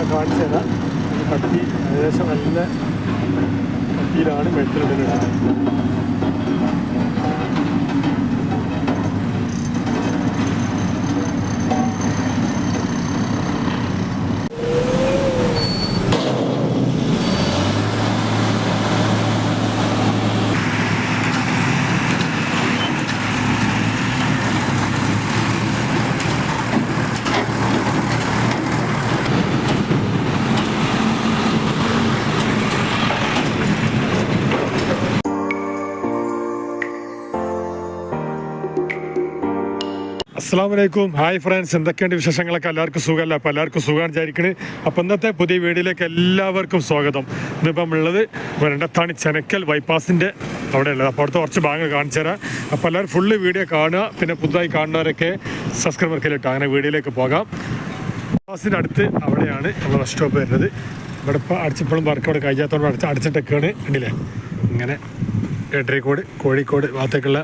ഞാൻ കാണിച്ചു തരാം. കത്തി ഏകദേശം നല്ല കത്തിയിലാണ് മെഴുത്തിലിടുന്നത് അസ്സാം വലൈക്കും ഹായ് ഫ്രണ്ട്സ് എന്തൊക്കെയുണ്ട് വിശേഷങ്ങളൊക്കെ? എല്ലാവർക്കും സുഖമല്ല? അപ്പോൾ എല്ലാവർക്കും സുഖമാണ് വിചാരിക്കണേ. അപ്പോൾ ഇന്നത്തെ പുതിയ വീഡിയോയിലേക്ക് എല്ലാവർക്കും സ്വാഗതം. ഇന്നിപ്പം ഉള്ളത് രണ്ടത്താണ് ചെനക്കൽ ബൈപ്പാസിന്റെ അവിടെ ഉള്ളത് അപ്പോൾ അവിടുത്തെ കുറച്ച് ഭാഗങ്ങൾ കാണിച്ചു തരാം. അപ്പോൾ എല്ലാവരും ഫുള്ള് വീഡിയോ കാണുക പിന്നെ പുതുതായി കാണുന്നവരൊക്കെ സബ്സ്ക്രൈബർക്കിലിട്ട് അങ്ങനെ വീഡിയോയിലേക്ക് പോകാം. ബൈപ്പാസിന്റെ അടുത്ത് അവിടെയാണ് നമ്മൾ ബസ് സ്റ്റോപ്പ് വരുന്നത്. ഇവിടെ ഇപ്പോൾ അടിച്ചപ്പോഴും വർക്ക് അവിടെ കഴിയാത്തതുകൊണ്ട് അടിച്ച് അടിച്ചിട്ടൊക്കെയാണ്. ഉണ്ടല്ലേ ഇങ്ങനെ എട്ടരിക്കോട് കോഴിക്കോട് ഭാഗത്തേക്കുള്ള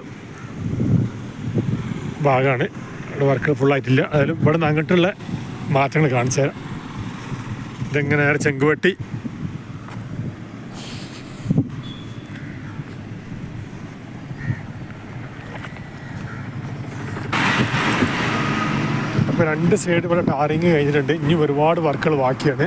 ഭാഗമാണ്. ഇവിടെ വർക്ക് ഫുള്ളായിട്ടില്ല അതായാലും ഇവിടെ നിന്ന് അങ്ങോട്ടുള്ള മാറ്റങ്ങൾ കാണിച്ചു തരാം. ഇതെങ്ങനെ നേരെ ചെങ്കുവട്ടി അപ്പോൾ രണ്ട് സൈഡ് ഇവിടെ ടാറിങ് കഴിഞ്ഞിട്ടുണ്ട്. ഇനി ഒരുപാട് വർക്കുകൾ ബാക്കിയാണ്.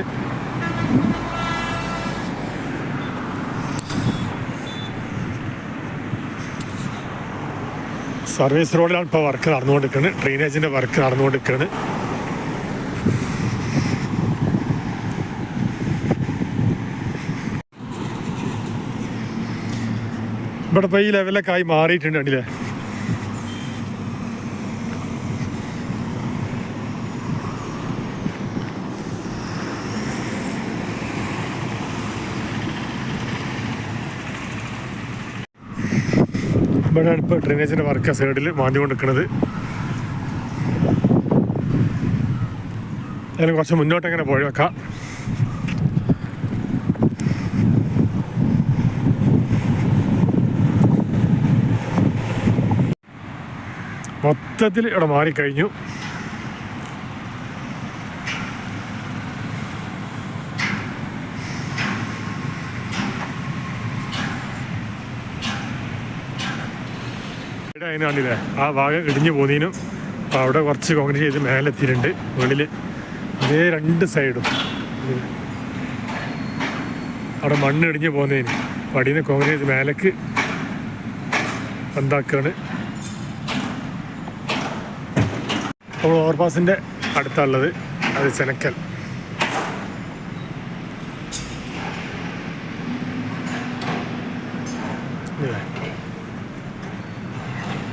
സർവീസ് റോഡിലാണ് ഇപ്പോൾ വർക്ക് നടന്നുകൊണ്ടിരിക്കുന്നത് ഡ്രെയിനേജിന്റെ വർക്ക് നടന്നുകൊണ്ടിരിക്കുന്നത് ഇവിടെ ഇപ്പോൾ ഈ ലെവലൊക്കെ ആയി മാറിയിട്ടുണ്ട് കണ്ടില്ലേ? ഇവിടെയാണ് ഇപ്പോൾ ഡ്രെയിനേജിന്റെ വർക്ക് സൈഡിൽ മാഞ്ഞു നിൽക്കുന്നത് അതിന് കുറച്ച് മുന്നോട്ട് എങ്ങനെ പോയി വെക്കാം. മൊത്തത്തിൽ ഇവിടെ മാറിക്കഴിഞ്ഞു. അതിന് കണ്ടില്ലേ? ആ ഭാഗം ഇടിഞ്ഞു പോകുന്നതിനും അവിടെ കുറച്ച് കോൺക്രീറ്റ് ചെയ്ത് മേലെത്തിയിട്ടുണ്ട്. മുകളിൽ അതേ രണ്ട് സൈഡും അവിടെ മണ്ണ് ഇടിഞ്ഞു പോകുന്നതിന് പടിയിൽ നിന്ന് കോൺക്രീറ്റ് ചെയ്ത് മേലേക്ക് എന്താക്കാണ്. അപ്പോൾ ഓവർപാസിന്റെ അടുത്തുള്ളത് അത് ചെനക്കൽ. ഇല്ലേ?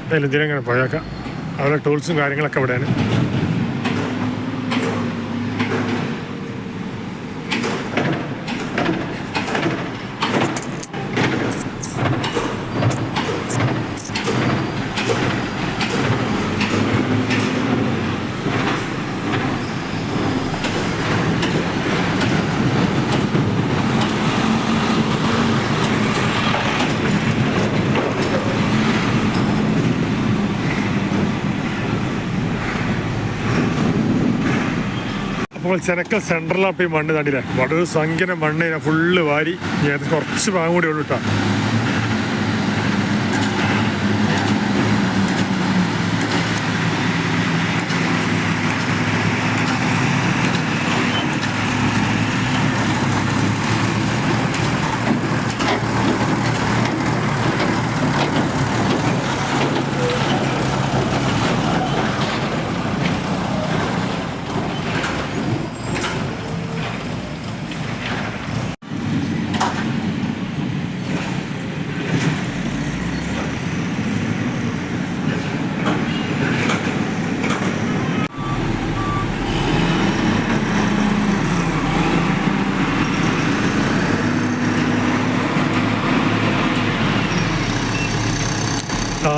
എന്തായാലും ഇതിനെങ്ങനെ പോയേക്കാം. അവരുടെ ടൂൾസും കാര്യങ്ങളൊക്കെ ഇവിടെയാണ്. അപ്പോൾ ചെനക്കൽ സെൻട്രലാണ് ഈ മണ്ണ് തണ്ടില്ലേ വളരെ സംഖ്യന മണ്ണ് ഫുള്ള് വാരി. ഞാൻ കുറച്ച് ഭാഗം കൂടി ഉള്ളൂ കേട്ടോ.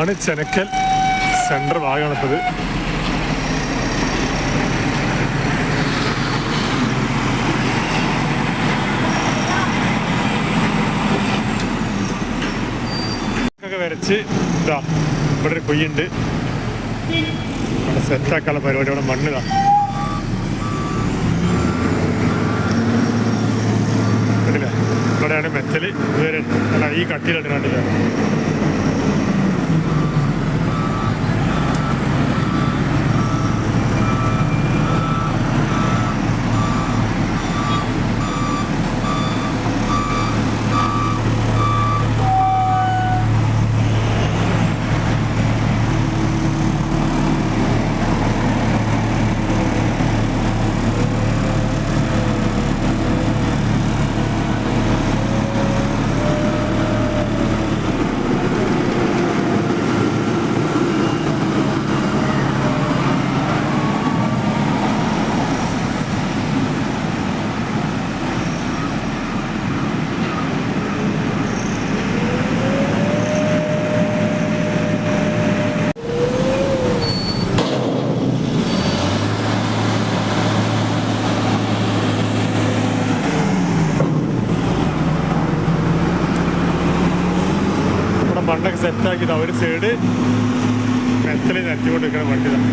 ഇതാണ് ചെനക്കൽ സെന്റർ ഭാഗമാണിപ്പോൾ ഒക്കെ വരച്ച് ഇതാ ഇവിടെ ഒരു കുയ്യുണ്ട് അവിടെ സെറ്റാക്കാനുള്ള പരിപാടി അവിടെ മണ്ണിതാ കണ്ടില്ലേ? ഇവിടെയാണ് മെറ്റൽ ഇതുവരെ അല്ല ഈ കട്ടിയിലാണ് കണ്ടില്ല? മണ്ണൊക്കെ സെറ്റാക്കിയത് ഒരു സൈഡ് മെത്തൽ നിരത്തിക്കൊണ്ട് നിൽക്കുന്ന വണ്ടി ഇതാണ്.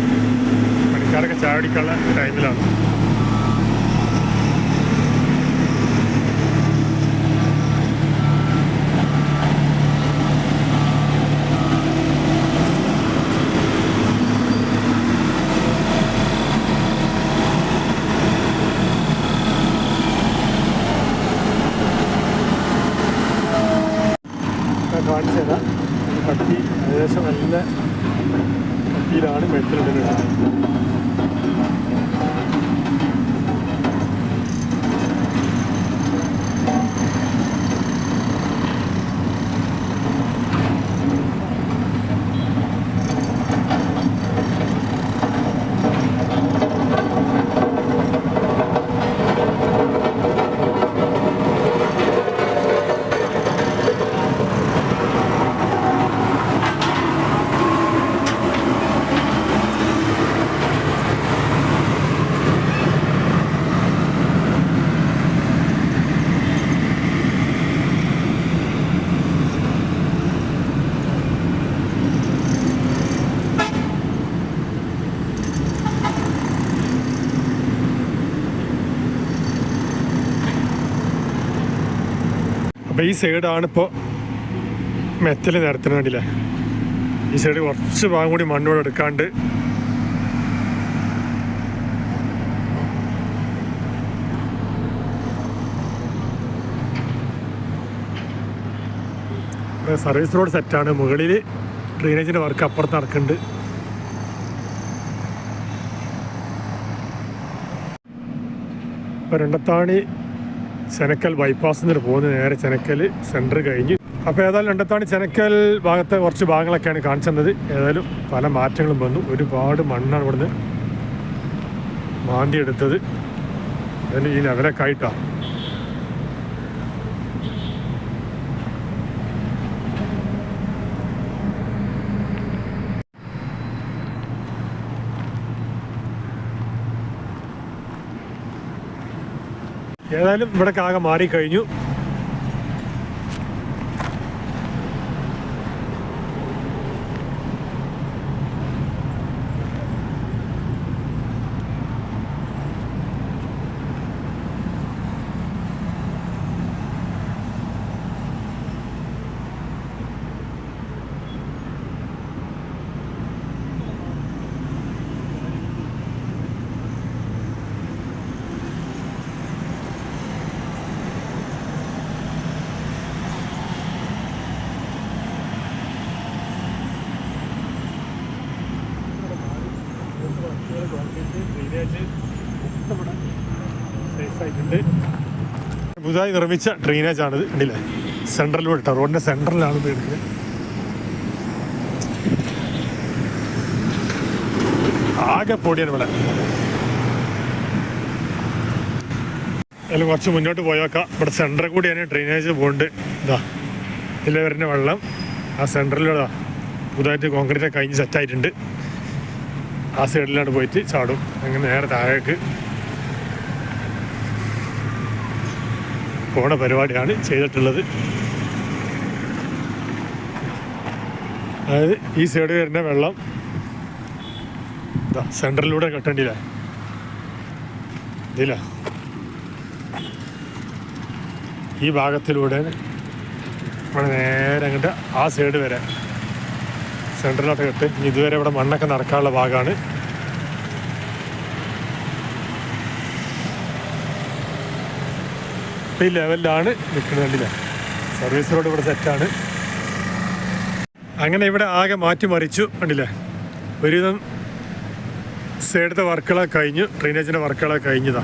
പണിക്കാരൊക്കെ ചാടിക്കാനുള്ള ടൈമിലാണ് ഞാൻ കാണിച്ചു കട്ടി. ഏകദേശം നല്ല കട്ടിയിലാണ് മെറ്റലിടുന്നത് ഈ സൈഡാണ് ഇപ്പോൾ മെറ്റൽ നിരത്തിന് വേണ്ടിയില്ലേ ഈ സൈഡ് കുറച്ച് ഭാഗം കൂടി മണ്ണോട് എടുക്കാണ്ട് സർവീസ് റോഡ് സെറ്റാണ് മുകളിൽ ഡ്രെയിനേജിന്റെ വർക്ക് അപ്പുറത്ത് നടക്കുന്നുണ്ട്. ഇപ്പോൾ രണ്ടത്താണി ചെനക്കൽ ബൈപ്പാസ് നിന്ന് പോകുന്നത് നേരെ ചെനക്കൽ സെന്റർ കഴിഞ്ഞ്. അപ്പോൾ ഏതായാലും രണ്ടത്താണി ചെനക്കൽ ഭാഗത്തെ കുറച്ച് ഭാഗങ്ങളൊക്കെയാണ് കാണിച്ചു തന്നത്. ഏതായാലും പല മാറ്റങ്ങളും വന്നു. ഒരുപാട് മണ്ണാണ് ഇവിടുന്ന് മാന്തിയെടുത്തത്. അതിന് ഈ ലെവലൊക്കെ ആയിട്ടാണ് ഏതായാലും ഇവിടെ ആകെ മാറിക്കഴിഞ്ഞു. പുതുതായി നിർമ്മിച്ച ഡ്രെയിനേജ് ആണിത് കണ്ടില്ലേ സെൻട്രലിലൂടെ ഇട്ട റോഡിന്റെ സെൻട്രലിലാണ് ഇത് ആകെ പൊടിയാണ് ഇവിടെ. അതിൽ കുറച്ച് മുന്നോട്ട് പോയേക്കാം. ഇവിടെ സെന്ററിൽ കൂടിയാണ് ഡ്രെയിനേജ് പോകുന്നുണ്ട് ഇതാ ഇതിലെ വരുന്ന വെള്ളം ആ സെന്ററിലൂടെ പുതുതായിട്ട് കോൺക്രീറ്റ് കഴിഞ്ഞ് സെറ്റായിട്ടുണ്ട് ആ സൈഡിലാണ് പോയിട്ട് ചാടും. അങ്ങനെ നേരെ താഴേക്ക് പോണ പരിപാടിയാണ് ചെയ്തിട്ടുള്ളത്. അതായത് ഈ സൈഡ് വരുന്ന വെള്ളം ഇതാ സെന്ററിലൂടെ കെട്ടേണ്ടില്ല ഇതില്ല ഈ ഭാഗത്തിലൂടെ ഇവിടെ നേരെ അങ്ങോട്ട് ആ സൈഡ് വരെ സെൻട്രലോട്ട് കെട്ട് ഇതുവരെ ഇവിടെ മണ്ണൊക്കെ നടക്കാനുള്ള ഭാഗമാണ്. ഈ ലെവലിലാണ് നിൽക്കുന്നത് കണ്ടില്ലേ? സർവീസ് റോഡ് ഇവിടെ സെറ്റാണ്. അങ്ങനെ ഇവിടെ ആകെ മാറ്റിമറിച്ചു കണ്ടില്ലേ? ഒരുവിധം സൈഡത്തെ വർക്കുകളൊക്കെ കഴിഞ്ഞു ഡ്രെയിനേജിന്റെ വർക്കുകളൊക്കെ കഴിഞ്ഞതാ.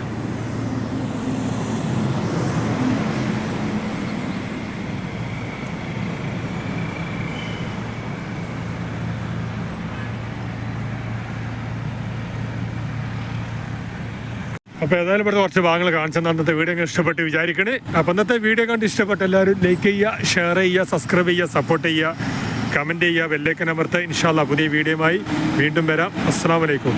അപ്പോൾ ഏതായാലും ഇവിടുത്തെ കുറച്ച് ഭാഗങ്ങൾ കാണിച്ചെന്ന് അന്നത്തെ വീഡിയോ ഇഷ്ടപ്പെട്ട് വിചാരിക്കണേ. അപ്പോൾ അന്നത്തെ വീഡിയോ കണ്ട് ഇഷ്ടപ്പെട്ട എല്ലാവരും ലൈക്ക് ചെയ്യുക ഷെയർ ചെയ്യുക സബ്സ്ക്രൈബ് ചെയ്യുക സപ്പോർട്ട് ചെയ്യുക കമന്റ് ചെയ്യുക ബെല്ലേക്കൻ അമർത്തുക. ഇൻഷാല്ല പുതിയ വീഡിയോയുമായി വീണ്ടും വരാം. അസ്സാം വലൈക്കും